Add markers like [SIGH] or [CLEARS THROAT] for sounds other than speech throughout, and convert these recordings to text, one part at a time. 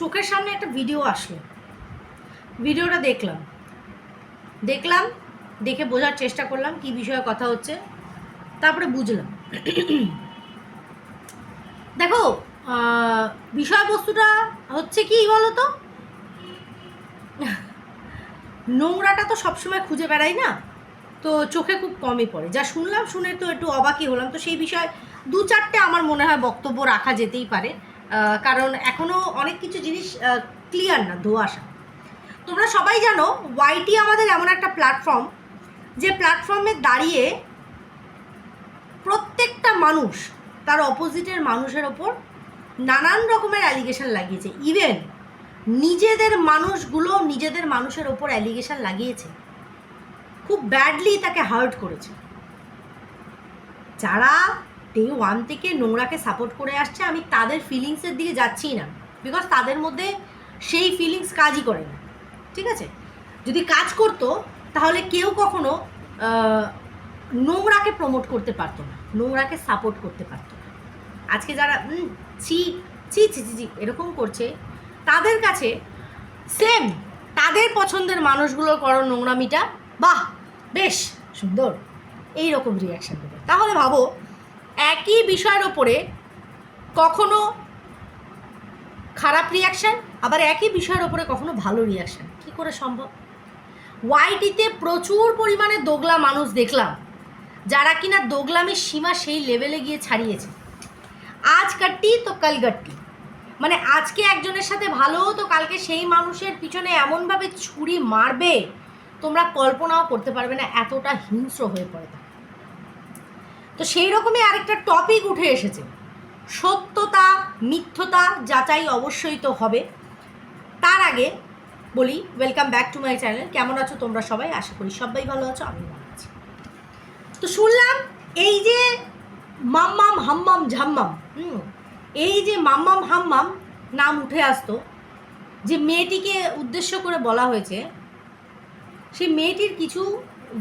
চোখের সামনে একটা ভিডিও আসলো। ভিডিওটা দেখলাম। দেখলাম, দেখে বোঝার চেষ্টা করলাম কি বিষয়ে কথা হচ্ছে। তারপরে বুঝলাম। দেখো বিষয়বস্তুটা হচ্ছে কি বলো তো নোংরাটা তো সবসময় খুঁজে বেড়াই না। তো চোখে খুব কমই পড়ে। যা শুনলাম, শুনে তো একটু অবাকই হলাম। তো সেই বিষয়ে দু চারটে আমার মনে হয় বক্তব্য রাখা যেতেই পারে। কারণ এখনও অনেক কিছু জিনিস ক্লিয়ার না ধোয়াশা তোমরা সবাই জানো ওয়াইটি আমাদের এমন একটা প্ল্যাটফর্ম যে প্ল্যাটফর্মে দাঁড়িয়ে প্রত্যেকটা মানুষ তার অপোজিটের মানুষের ওপর নানান রকমের অ্যালিগেশন লাগিয়েছে। ইভেন নিজেদের মানুষগুলো নিজেদের মানুষের ওপর অ্যালিগেশন লাগিয়েছে। খুব ব্যাডলি তাকে হার্ট করেছে। যারা ডে ওয়ান থেকে নোংরাকে সাপোর্ট করে আসছে, আমি তাদের ফিলিংসের দিকে যাচ্ছি না। বিকজ তাদের মধ্যে সেই ফিলিংস কাজই করে না। ঠিক আছে? যদি কাজ করতো, তাহলে কেউ কখনো নোংরাকে প্রমোট করতে পারতো না, নোংরাকে সাপোর্ট করতে পারতো না। আজকে যারা ছি ছি ছি ছি এরকম করছে, তাদের কাছে সেম তাদের পছন্দের মানুষগুলোর করো নোংরামিটা, বাহ, বেশ, সুন্দর। এই রকম রিয়াকশান দেবে। তাহলে ভাবো একই বিষয়ের ওপরে কখনো খারাপ রিয়াকশান আবার একই বিষয়ের ওপরে কখনো ভালো রিয়াকশান কি করে সম্ভব? ওয়াইটিতে প্রচুর পরিমাণে দোগলা মানুষ দেখলাম, যারা কিনা দোগলামের সীমা সেই লেভেলে গিয়ে ছাড়িয়েছে। আজ তো কাল মানে আজকে একজনের সাথে ভালো তো কালকে সেই মানুষের পিছনে এমনভাবে ছুরি মারবে, তোমরা কল্পনাও করতে পারবে না, এতটা হিংস্র হয়ে পড়ে। তো সেই রকমই আরেকটা টপিক উঠে এসেছে। সত্যতা, মিথ্যতা যাচাই অবশ্যই তো হবে। তার আগে বলি welcome back to my channel কেমন আছো তোমরা সবাই? আশা করি সবাই ভালো আছো আমি ভালো আছি। তো শুনলাম এই যে মাম্মাম হাম্মাম ঝাম্মাম, হুম, এই যে মাম্মাম হাম্মাম নাম উঠে আসতো, যে মেয়েটিকে উদ্দেশ্য করে বলা হয়েছে সেই মেয়েটির কিছু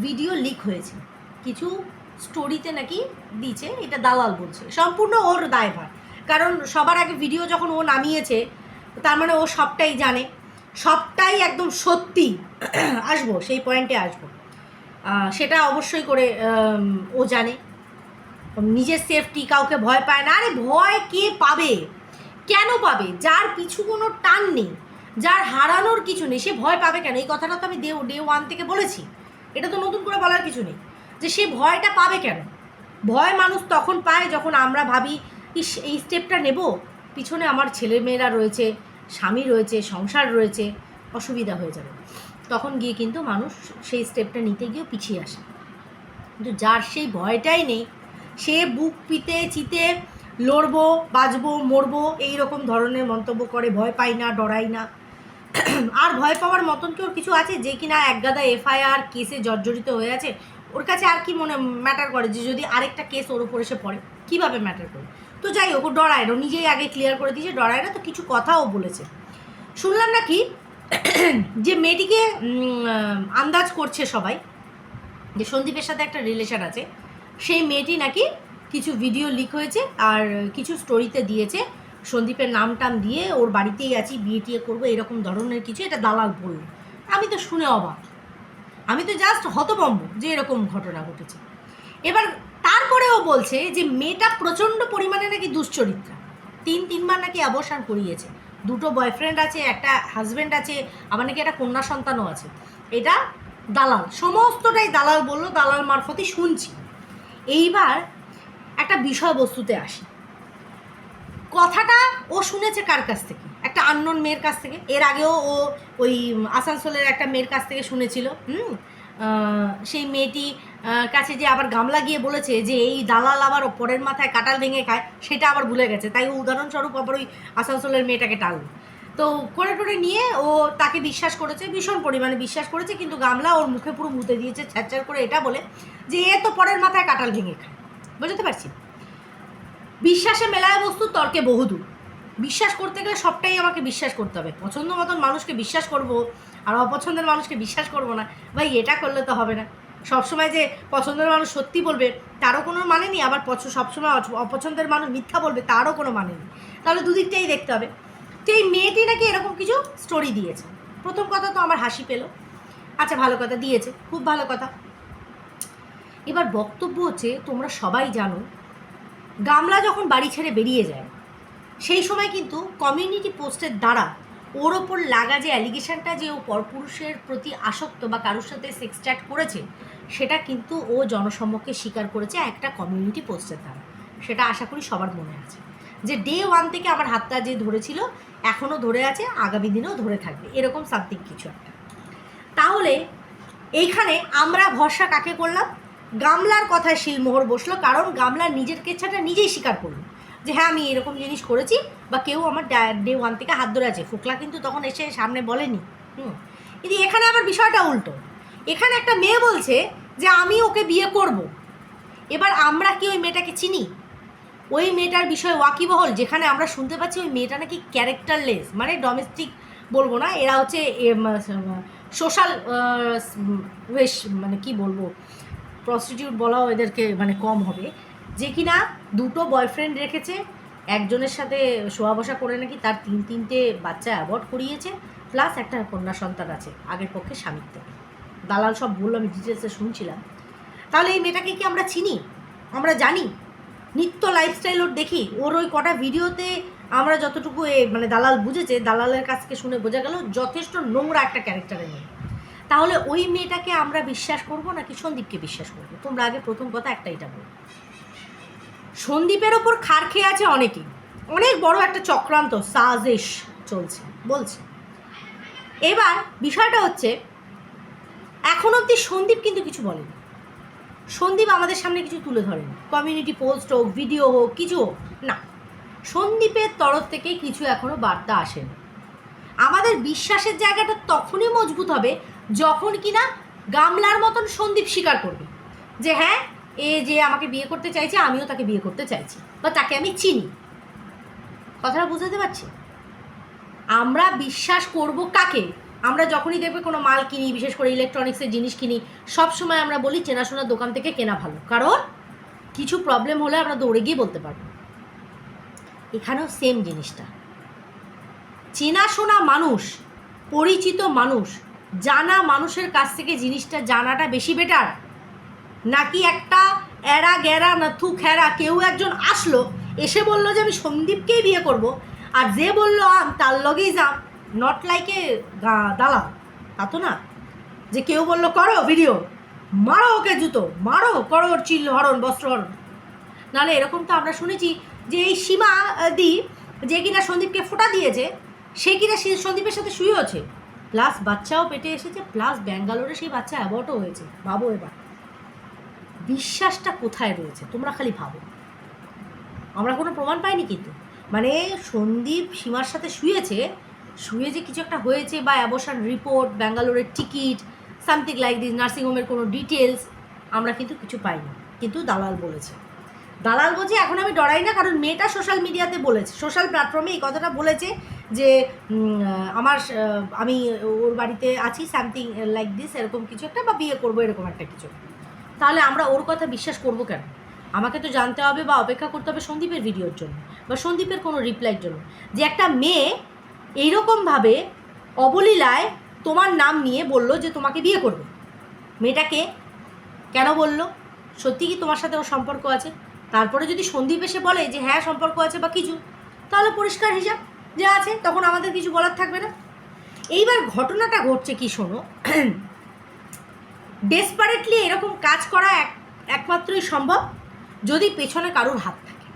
ভিডিও লিক হয়েছে, কিছু স্টোরিতে নাকি দিয়েছে, এটা দালাল বলছে। সম্পূর্ণ ওর দায়ভার। কারণ সবার আগে ভিডিও যখন ও নামিয়েছে, তার মানে ও সবটাই জানে। সবটাই একদম সত্যি। [CLEARS THROAT] আসব, সেই পয়েন্টে আসব। সেটা অবশ্যই করে ও জানে। নিজের সেফটি কাউকে ভয় পায় না। আরে ভয় কে পাবে? কেন পাবে? যার পিছু কোনো টান নেই। যার হারানোর কিছু নেই। সে ভয় পাবে কেন? এই কথাটা তো আমি ডে ডে ওয়ান থেকে বলেছি। এটা তো নতুন করে বলার কিছু নেই। যে সে ভয়টা পাবে কেন? ভয় মানুষ তখন পায় যখন আমরা ভাবি, ইস, এই স্টেপটা নেব? পিছনে আমার ছেলে মেয়েরা রয়েছে, স্বামী রয়েছে, সংসার রয়েছে, অসুবিধা হয়ে যাবে। তখন গিয়ে কিন্তু মানুষ সেই স্টেপটা নিতে গিয়েও পিছিয়ে আসে। কিন্তু যার সেই ভয়টাই নেই, সে বুক পিতে, চিতে লড়বো, বাঁচবো, মরবো, এই রকম ধরনের মন্তব্য করে, ভয় পাই না ডরাই না। আর ভয় পাওয়ার মতন কি ওর কিছু আছে যে কিনা একগাদা এফআইআর কেসে জর্জরিত হয়ে আছে? ওর কাছে আর কি মনে ম্যাটার করে যে যদি আরেকটা কেস ওর উপর এসে পড়ে? কীভাবে ম্যাটার করে? তো যাই হোক, ও ডরায় না। নিজেই আগে ক্লিয়ার করে দিয়েছে, ডরায় না, তো কিছু কথাও বলেছে। শুনলাম নাকি [CLEARS THROAT] যে মেয়েটিকে আন্দাজ করছে সবাই, যে সন্দীপের সাথে একটা রিলেশন আছে। সেই মেয়েটি নাকি কিছু ভিডিও লিক হয়েছে আর কিছু স্টোরিতে দিয়েছে। সন্দীপের নাম টাম দিয়ে ওর বাড়িতেই আছি বিয়ে টিয়ে করব, এরকম ধরনের কিছু, এটা দালাল বলল। আমি তো শুনে অবাক। আমি তো জাস্ট হতবম্ব যে এরকম ঘটনা ঘটেছে। এবার তারপরেও বলছে যে মেয়েটা প্রচণ্ড পরিমাণে নাকি দুশ্চরিত্রা। তিন, তিনবার নাকি অবসান করিয়েছে। দুটো বয়ফ্রেন্ড আছে, একটা হাজব্যান্ড আছে, আবার নাকি একটা কন্যা সন্তানও আছে। এটা দালাল, সমস্তটাই দালাল বলল, দালাল মারফতই শুনছি। এইবার একটা বিষয়বস্তুতে আসি। কথাটা ও শুনেছে কার কাছ থেকে? একটা আননোন মেয়ের কাছ থেকে। এর আগেও ও ওই আসানসোলের একটা মেয়ের কাছ থেকে শুনেছিল, হুম? সেই মেয়েটি কাছে যে আবার গামলা গিয়ে বলেছে যে এই দালাল আবার পরের মাথায় কাটাল ভেঙে খায়, সেটা আবার ভুলে গেছে। তাই ও উদাহরণস্বরূপ আবার ওই আসানসোলের মেয়েটাকে টাললো তো করে টোরে নিয়ে ও তাকে বিশ্বাস করেছে, ভীষণ পরিমাণে বিশ্বাস করেছে, কিন্তু গামলা ওর মুখে পুরো মুতে দিয়েছে ছ্যাচ্ছার করে এটা বলে যে এ তো পরের মাথায় কাটাল ভেঙে খায়। বুঝতে পারছি? বিশ্বাসে মেলায় বস্তু, তর্কে বহুদূর। বিশ্বাস করতে গেলে সবটাই আমাকে বিশ্বাস করতে হবে। পছন্দ মতন মানুষকে বিশ্বাস করব আর অপছন্দের মানুষকে বিশ্বাস করব না, ভাই এটা করলে তো হবে না। সবসময় যে পছন্দের মানুষ সত্যি বলবে, তারও কোনো মানে নেই। আবার পছ- সবসময় অপছন্দের মানুষ মিথ্যা বলবে, তারও কোনো মানে নেই। তাহলে দুদিকটাই দেখতে হবে। তো এই মেয়েটি নাকি এরকম কিছু স্টোরি দিয়েছে। প্রথম কথা তো আমার হাসি পেল। আচ্ছা ভালো কথা, দিয়েছে। খুব ভালো কথা। এবার বক্তব্য হচ্ছে, তোমরা সবাই জানো, গামলা যখন বাড়ি ছেড়ে বেরিয়ে যায় সেই সময় কিন্তু কমিউনিটি পোস্টের দ্বারা ওর ওপর লাগা যে অ্যালিগেশনটা যে ও পরপুরুষের প্রতি আসক্ত বা কারোর সাথে সেক্স চ্যাট করেছে, সেটা কিন্তু ও জনসম্মুখে স্বীকার করেছে একটা কমিউনিটি পোস্টের দ্বারা। সেটা আশা করি সবার মনে আছে। যে ডে ওয়ান থেকে আমার হাতটা যে ধরেছিল এখনও ধরে আছে, আগামী দিনেও ধরে থাকবে। এরকম সামথিং কিছু একটা। তাহলে এইখানে আমরা ভরসা কাকে করলাম? গামলার কথায় শিলমোহর বসল, কারণ গামলা নিজের কেচ্ছাটা নিজেই স্বীকার করল। যে হ্যাঁ আমি এরকম জিনিস করেছি, বা কেউ আমার ডে ওয়ান থেকে হাত ধরে আছে। ফোকলা কিন্তু তখন এসে সামনে বলেনি। হুম। কিন্তু এখানে আবার বিষয়টা উল্টো। এখানে একটা মেয়ে বলছে যে, আমি ওকে বিয়ে করব। এবার আমরা কি ওই মেয়েটাকে চিনি? ওই মেয়েটার বিষয়ে ওয়াকিবহল, যেখানে আমরা শুনতে পাচ্ছি ওই মেয়েটা নাকি ক্যারেক্টারলেস মানে ডোমেস্টিক বলব না, এরা হচ্ছে সোশ্যাল ওয়েশ মানে কি বলব প্রস্টিটিউট বলাও এদেরকে মানে কম হবে। যে কিনা দুটো বয়ফ্রেন্ড রেখেছে, একজনের সাথে শোয়া বসা করে নাকি তার তিন তিনটে বাচ্চা অ্যাবর্ট করিয়েছে প্লাস একটা কন্যা সন্তান আছে, আগের পক্ষে স্বামীর থেকে দালাল সব বলল, আমি ডিটেলসে শুনছিলাম। তাহলে এই মেয়েটাকে কি আমরা চিনি? আমরা জানি। নিত্য লাইফস্টাইল ওর দেখি। ওর ওই কটা ভিডিওতে আমরা যতটুকু এ মানে দালাল বুঝেছে, দালালের কাছ থেকে শুনে বোঝা গেল, যথেষ্ট নোংরা একটা ক্যারেক্টারের মেয়ে। তাহলে ওই মেয়েটাকে আমরা বিশ্বাস করব নাকি সন্দীপকে বিশ্বাস করব? তোমরা আগে প্রথম কথা একটা এটা বলো। সন্দীপের ওপর খার খেয়ে আছে অনেকেই। অনেক বড় একটা চক্রান্ত সাজেশ চলছে, বলছে। এবার বিষয়টা হচ্ছে, এখন অবধি সন্দীপ কিন্তু কিছু বলেনি। সন্দীপ আমাদের সামনে কিছু তুলে ধরেনি। কমিউনিটি পোস্ট হোক ভিডিও হোক, কিছু হোক, না। সন্দীপের তরফ থেকে কিছু এখনও বার্তা আসেনি। আমাদের বিশ্বাসের জায়গাটা তখনই মজবুত হবে যখন কিনা গামলার মতন সন্দীপ স্বীকার করবে যে হ্যাঁ এ যে আমাকে বিয়ে করতে চাইছে, আমিও তাকে বিয়ে করতে চাইছি, বা তাকে আমি চিনি। কথাটা বুঝতে পারছি? আমরা বিশ্বাস করব কাকে? আমরা যখনই দেখবে কোনো মাল কিনি, বিশেষ করে ইলেকট্রনিক্সের জিনিস কিনি, সব সময় আমরা বলি চেনাশোনার দোকান থেকে কেনা ভালো। কারণ কিছু প্রবলেম হলে আমরা দৌড়ে গিয়ে বলতে পারব। এখানেও সেম জিনিসটা। চেনাশোনা মানুষ, পরিচিত মানুষ, জানা মানুষের কাছ থেকে জিনিসটা জানাটা বেশি বেটার নাকি একটা এরা গেরা নাথু খেরা কেউ একজন আসলো, এসে বলল যে আমি সন্দীপকেই বিয়ে করব। আর যে বলল আম, তার লগেই যাম। নট লাইকে দালাল। তা তো না। যে কেউ বলল, করো ভিডিও মারো ওকে জুতো। মারো, করো ওর চিল, হরণ, বস্ত্র, হরণ। নাহলে এরকম তো আমরা শুনেছি যে এই সীমা দি যে কিনা সন্দীপকে ফোটা দিয়েছে, সে কিনা সন্দীপের সাথে শুয়েওছে প্লাস বাচ্চাও পেটে এসেছে প্লাস ব্যাঙ্গালোরে সেই বাচ্চা অ্যাবর্টও হয়েছে ভাবো এবার। বিশ্বাসটা কোথায় রয়েছে? তোমরা খালি ভাবো। আমরা কোনো প্রমাণ পাইনি কিন্তু। মানে সন্দীপ সীমার সাথে শুয়েছে, শুয়ে যে কিছু একটা হয়েছে বা অ্যাবসান রিপোর্ট, ব্যাঙ্গালোরের টিকিট, সামথিং লাইক দিস নার্সিংহোমের কোনো ডিটেলস আমরা কিন্তু কিছু পাইনি। কিন্তু দালাল বলেছে। দালাল বলছে, এখন আমি ডরাই না, কারণ মেয়েটা সোশ্যাল মিডিয়াতে বলেছে। সোশ্যাল প্ল্যাটফর্মে এই কথাটা বলেছে যে আমার আমি ওর বাড়িতে আছি, সামথিং লাইক দিস, এরকম কিছু একটা বা বিয়ে করব, এরকম একটা কিছু তাহলে আমরা ওর কথা বিশ্বাস করব কেন? আমাকে তো জানতে হবে বা অপেক্ষা করতে হবে সন্দীপের ভিডিওর জন্য বা সন্দীপের কোনো রিপ্লাইয়ের জন্য। যে একটা মেয়ে এইরকমভাবে অবলীলায় তোমার নাম নিয়ে বলল যে তোমাকে বিয়ে করবে। মেয়েটাকে কেন বলল? সত্যি কি তোমার সাথে ওর সম্পর্ক আছে? তারপরে যদি সন্দীপ এসে বলে যে হ্যাঁ সম্পর্ক আছে বা কিছু, তাহলে পরিষ্কার হিসাব যা আছে, তখন আমাদের কিছু বলার থাকবে না। এইবার ঘটনাটা ঘটছে কি শোনো ডেসপারেটলি এরকম কাজ করা এক, একমাত্রই সম্ভব যদি পেছনে কারোর হাত থাকে।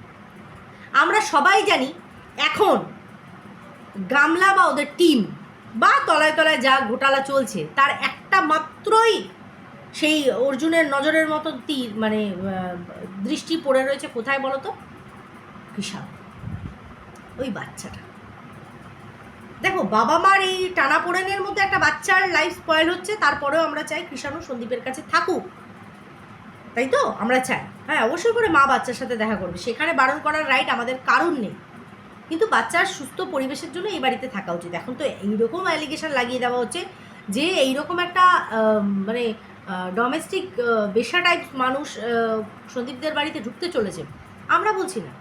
আমরা সবাই জানি এখন গামলা বা ওদের টিম বা তলায় তলায় যা ঘোটালা চলছে, তার একটা মাত্রই সেই অর্জুনের নজরের মতো তীর মানে দৃষ্টি পড়ে রয়েছে কোথায় বলো তো ওই বাচ্চাটা। দেখো বাবা মার এই টানাপোড়েনের মধ্যে একটা বাচ্চার লাইফ স্পয়েল হচ্ছে, তারপরেও আমরা চাই কৃষাণু সন্দীপের কাছে থাকুক। তাই তো? আমরা চাই। হ্যাঁ অবশ্যই করে মা বাচ্চার সাথে দেখা করবে। সেখানে বারণ করার রাইট আমাদের কারণ নেই। কিন্তু বাচ্চার সুস্থ পরিবেশের জন্য এই বাড়িতে থাকা উচিত। এখন তো এইরকম অ্যালিগেশন লাগিয়ে দেওয়া হচ্ছে যে এইরকম একটা মানে ডোমেস্টিক বেশা টাইপ মানুষ সন্দীপদের বাড়িতে ঢুকতে চলেছে। আমরা বলছি না।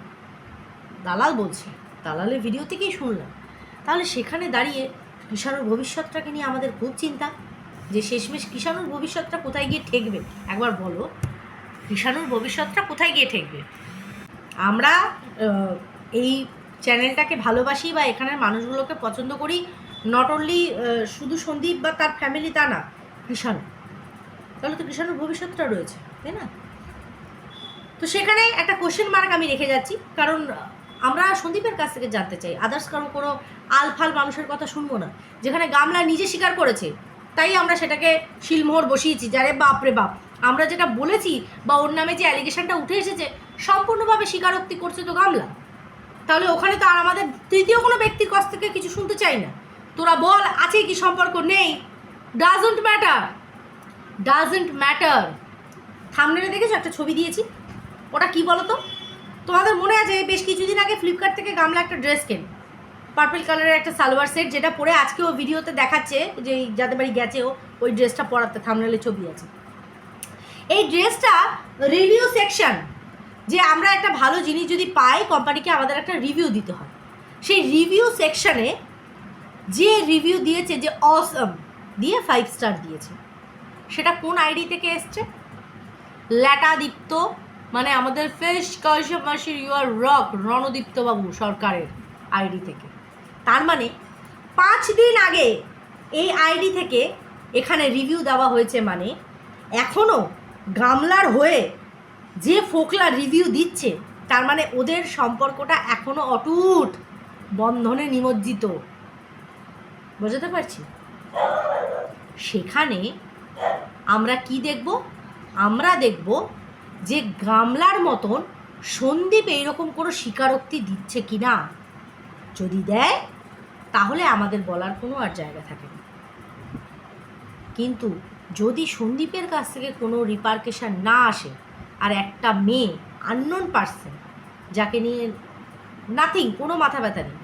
দালাল বলছে। দালালের ভিডিও থেকেই শুনলাম। তাহলে সেখানে দাঁড়িয়ে কিষাণুর ভবিষ্যৎটাকে নিয়ে আমাদের খুব চিন্তা যে শেষমেশ কিষাণুর ভবিষ্যৎটা কোথায় গিয়ে ঠেকবে? একবার বলো, কিষাণুর ভবিষ্যৎটা কোথায় গিয়ে ঠেকবে? আমরা এই চ্যানেলটাকে ভালোবাসি বা এখানের মানুষগুলোকে পছন্দ করি নট অনলি শুধু সন্দীপ বা তার ফ্যামিলি তা না, কৃষাণু। তাহলে তো কৃষাণুর ভবিষ্যৎটা রয়েছে, তাই না? তো সেখানে একটা কোশ্চেন মার্ক আমি রেখে যাচ্ছি, কারণ আমরা সন্দীপের কাছ থেকে জানতে চাই। আদার্স কারও কোনো আলফাল মানুষের কথা শুনব না। যেখানে গামলা নিজে স্বীকার করেছে, তাই আমরা সেটাকে শিলমোহর বসিয়েছি। যারে বাপ রে বাপ। আমরা যেটা বলেছি বা ওর নামে যে অ্যালিগেশনটা উঠে এসেছে, সম্পূর্ণভাবে স্বীকারোক্তি করছে তো গামলা। তাহলে ওখানে তো আর আমাদের তৃতীয় কোনো ব্যক্তির কাছ থেকে কিছু শুনতে চাই না। তোরা বল, আছে কি সম্পর্ক? নেই। ডাজন্ট ম্যাটার ডাজন্ট ম্যাটার থামনেলে দেখেছ? একটা ছবি দিয়েছি। ওটা কি বলো তো তোমাদের মনে আছে, বেশ কিছুদিন আগে ফ্লিপকার্ট থেকে গামলা একটা ড্রেস কেন? পার্পল কালারের একটা সালোয়ার সেট যেটা পরে আজকে ও ভিডিওতে দেখাচ্ছে, যে যাদের বাড়ি গেছে ও, ওই ড্রেসটা পরাতে থামনেলে ছবি আছে। এই ড্রেসটা রিভিউ সেকশন যে আমরা একটা ভালো জিনিস যদি পাই কোম্পানিকে আমাদের একটা রিভিউ দিতে হয়। সেই রিভিউ সেকশনে যে রিভিউ দিয়েছে, যে অসম দিয়ে ফাইভ স্টার দিয়েছে। সেটা কোন আইডি থেকে এসছে? ল্যাটাদীপ্ত মানে আমাদের ফেস কৌশব মাসির ইউআর রক রণদীপ্তবাবু সরকারের আইডি থেকে। তার মানে পাঁচ দিন আগে এই আইডি থেকে এখানে রিভিউ দেওয়া হয়েছে মানে এখনও গামলার হয়ে যে ফোকলা রিভিউ দিচ্ছে, তার মানে ওদের সম্পর্কটা এখনও অটুট, বন্ধনে নিমজ্জিত। বোঝাতে পারছি? সেখানে আমরা কি দেখব? আমরা দেখব যে গামলার মতন সন্দীপ এইরকম কোনো স্বীকারোক্তি দিচ্ছে কি না যদি দেয়, তাহলে আমাদের বলার কোনো আর জায়গা থাকে না। কিন্তু যদি সন্দীপের কাছ থেকে কোনো রিপার্কেশন না আসে, আর একটা মেয়ে আননোন পার্সন যাকে নিয়ে নাথিং কোনো মাথা ব্যথা নেই,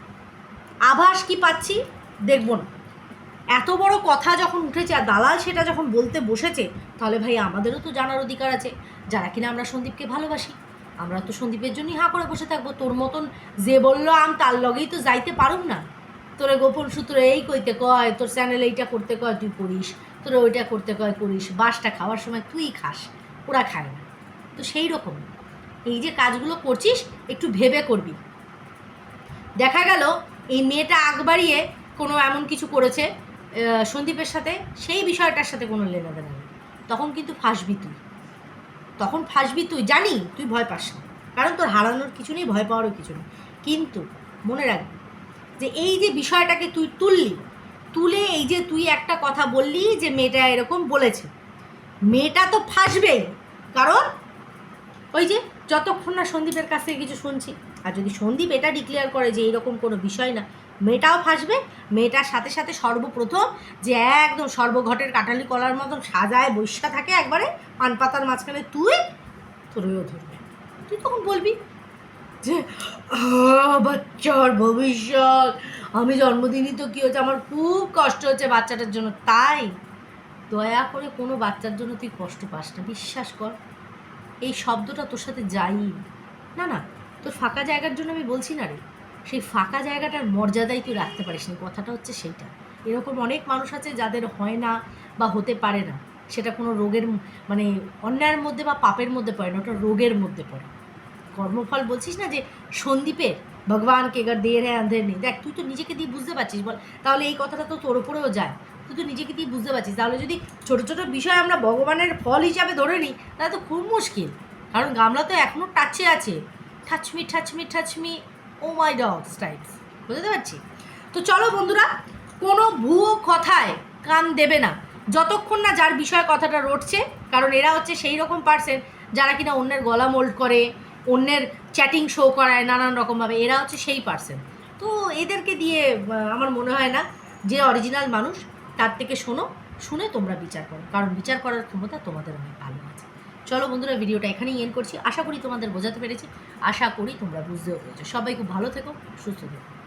আভাস কি পাচ্ছি? দেখব না। এত বড় কথা যখন উঠেছে আর দালাল সেটা যখন বলতে বসেছে, তাহলে ভাই আমাদেরও তো জানার অধিকার আছে। যারা কিনা আমরা সন্দীপকে ভালোবাসি, আমরা তো সন্দীপের জন্যই হাঁ করে বসে থাকব। তোর মতন যে বলল আম, তার লগেই তো যাইতে পারুম না। তোরে গোপন সূত্র এই কইতে কয়, তোর চ্যানেল এইটা করতে কয়, তুই করিস। তোরে ওইটা করতে কয়, করিস। বাসটা খাওয়ার সময় তুই খাস, ওরা খায় না। তো সেই রকম। এই যে কাজগুলো করছিস, একটু ভেবে করবি। দেখা গেল, এই মেয়েটা আগ বাড়িয়ে কোনো এমন কিছু করেছে সন্দীপের সাথে সেই বিষয়টার সাথে কোনো লেনাদেনা নেই তখন কিন্তু ফাঁসবি তুই। তখন ফাঁসবি তুই। জানি, তুই ভয় পাস না। কারণ তোর হারানোর কিছু নেই, ভয় পাওয়ারও কিছু নেই। কিন্তু মনে রাখবি যে এই যে বিষয়টাকে তুই তুললি, তুলে এই যে তুই একটা কথা বললি যে মেয়েটা এরকম বলেছে, মেয়েটা তো ফাঁসবেই। কারণ ওই যে যতক্ষণ না সন্দীপের কাছ থেকে কিছু শুনছি, আর যদি সন্দীপ এটা ডিক্লেয়ার করে যে এরকম কোনো বিষয় না মেয়েটাও ফাঁসবে মেয়েটার সাথে সাথে সর্বপ্রথম যে একদম সর্বঘটের কাটালি কলার মতন সাজায় বৈশা থাকে একবারে পান পাতার মাঝখানে তুই তোরেও ধরবে। তুই তখন বলবি যে "আহ, বাচ্চার ভবিষ্যৎ আমি জন্মদিনই তো কী হচ্ছে? আমার খুব কষ্ট হচ্ছে বাচ্চাটার জন্য। তাই দয়া করে কোনো বাচ্চার জন্য তুই কষ্ট পাস না বিশ্বাস কর। এই শব্দটা তোর সাথে যাই। না না তোর ফাঁকা জায়গার জন্য আমি বলছি না রে। সেই ফাঁকা জায়গাটার মর্যাদাই তুই রাখতে পারিস না। কথাটা হচ্ছে সেইটা। এরকম অনেক মানুষ আছে যাদের হয় না বা হতে পারে না। সেটা কোনো রোগের মানে অন্যায়ের মধ্যে বা পাপের মধ্যে পড়ে না, ওটা রোগের মধ্যে পড়ে। কর্মফল বলছিস না যে সন্দীপের ভগবান কেগার দিয়ে রে আন্ধের নেই দেখ, তুই তো নিজেকে দিয়ে বুঝতে পারছিস, বল। তাহলে এই কথাটা তো তোর উপরেও যায়। তুই তো নিজেকে দিয়ে বুঝতে পারছিস। তাহলে যদি ছোটো ছোটো বিষয় আমরা ভগবানের ফল হিসাবে ধরে নিই, তাহলে তো খুব মুশকিল। কারণ গামলা তো এখনও টাচে আছে। ঠাচমি ঠাচমি ঠাচমি ও মাই ডগস টাইপস বুঝতে পারছি? তো চলো বন্ধুরা, কোনো ভুয়ো কথায় কান দেবে না। যতক্ষণ না যার বিষয়ে কথাটা রটছে, কারণ এরা হচ্ছে সেই রকম পার্সেন যারা কিনা অন্যের গলা মোল্ড করে, অন্যের চ্যাটিং শো করায় নানান রকমভাবে, এরা হচ্ছে সেই পার্সেন তো এদেরকে দিয়ে আমার মনে হয় না যে অরিজিনাল মানুষ, তার থেকে শোনো, শুনে তোমরা বিচার করো। কারণ বিচার করার ক্ষমতা তোমাদের অনেক ভালো। চলো বন্ধুরা ভিডিওটা এখানেই এন্ড করছি। আশা করি তোমাদের বোঝাতে পেরেছি। আশা করি তোমরা বুঝতেও পেরেছ। সবাই খুব ভালো থেকো, সুস্থ থেকো।